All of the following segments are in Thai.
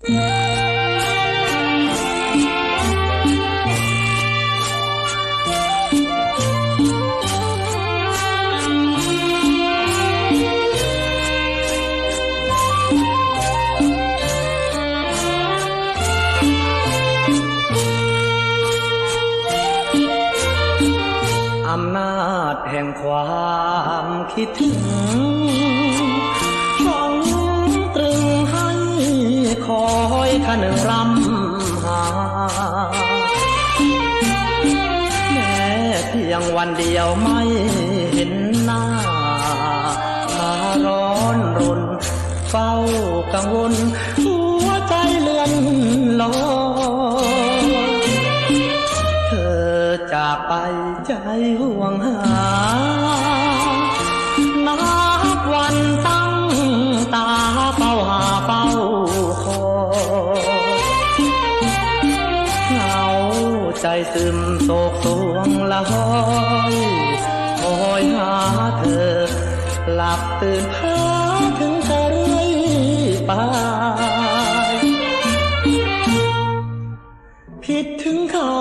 อำนาจแห่งความคิดถึง คอยขนึงรำหา แม้เพียงวันเดียวไม่เห็นหน้าพาร้อนรนเฝ้ากังวล หัวใจเลื่อนลอยเธอจากไปใจห่วงหา ใจซึมโศกสวงละห้อยคอยหาเธอ หลับตื่นพาถึงเธอเรื่อยไปคิดถึงเขา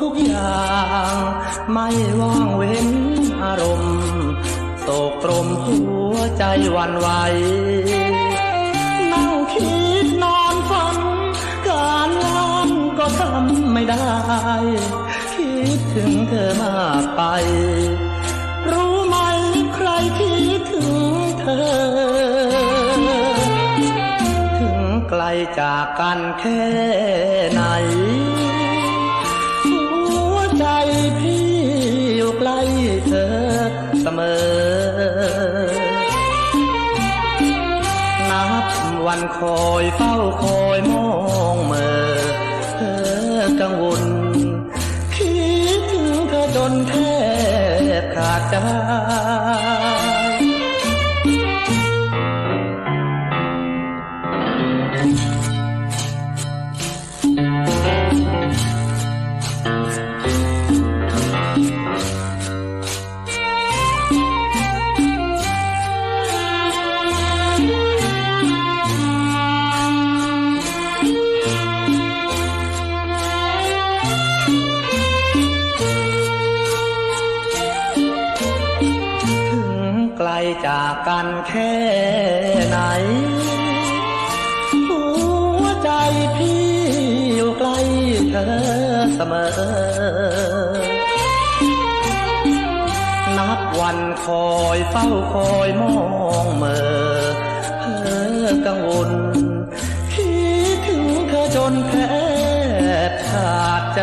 ทุกอย่าง ไม่ว่างเว้นอารมณ์โศกตรมหัวใจวันไหวนั่งคิด ไม่ได้คิดถึงเธอมากไป รู้ไหมใครคิดถึงเธอ ถึงไกลจากกันแค่ไหน หัวใจพี่อยู่ใกล้เธอเสมอ นับวันคอยเฝ้าคอยมองเมื่อ กังวล คิดถึงเธอจนแทบขาดใจ ไกลจากกันแค่ไหน หัวใจพี่อยู่ใกล้เธอเสมอ นับวันคอยเฝ้าคอยมองเมื่อเธอกังวลคิดถึงเธอจนแทบขาดใจ